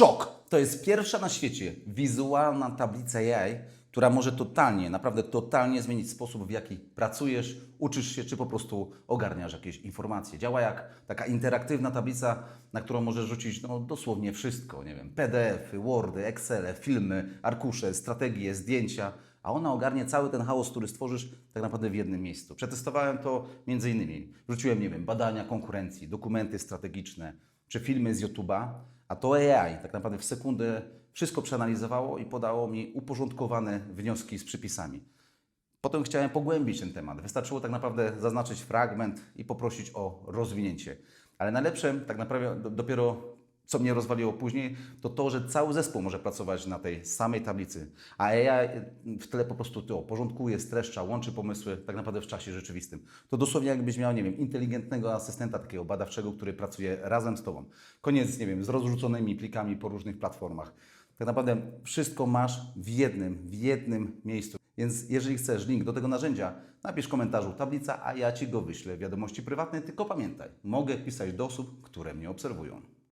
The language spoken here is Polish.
Szok! To jest pierwsza na świecie wizualna tablica AI, która może totalnie, naprawdę totalnie zmienić sposób, w jaki pracujesz, uczysz się, czy po prostu ogarniasz jakieś informacje. Działa jak taka interaktywna tablica, na którą możesz rzucić no, dosłownie wszystko, nie wiem, PDF-y, Wordy, Excele, filmy, arkusze, strategie, zdjęcia, a ona ogarnie cały ten chaos, który stworzysz tak naprawdę w jednym miejscu. Przetestowałem to między innymi. Wrzuciłem, nie wiem, badania konkurencji, dokumenty strategiczne, czy filmy z YouTube'a, a to AI tak naprawdę w sekundę wszystko przeanalizowało i podało mi uporządkowane wnioski z przypisami. Potem chciałem pogłębić ten temat. Wystarczyło tak naprawdę zaznaczyć fragment i poprosić o rozwinięcie. Ale najlepsze, tak naprawdę do- dopiero co mnie rozwaliło później, to to, że cały zespół może pracować na tej samej tablicy, a AI w tyle po prostu to porządkuje, streszcza, łączy pomysły tak naprawdę w czasie rzeczywistym. To dosłownie jakbyś miał, nie wiem, inteligentnego asystenta takiego badawczego, który pracuje razem z Tobą. Koniec, nie wiem, z rozrzuconymi plikami po różnych platformach. Tak naprawdę wszystko masz w jednym, w jednym miejscu. Więc jeżeli chcesz link do tego narzędzia, napisz w komentarzu tablica, a ja Ci go wyślę w wiadomości prywatnej. Tylko pamiętaj, mogę pisać do osób, które mnie obserwują.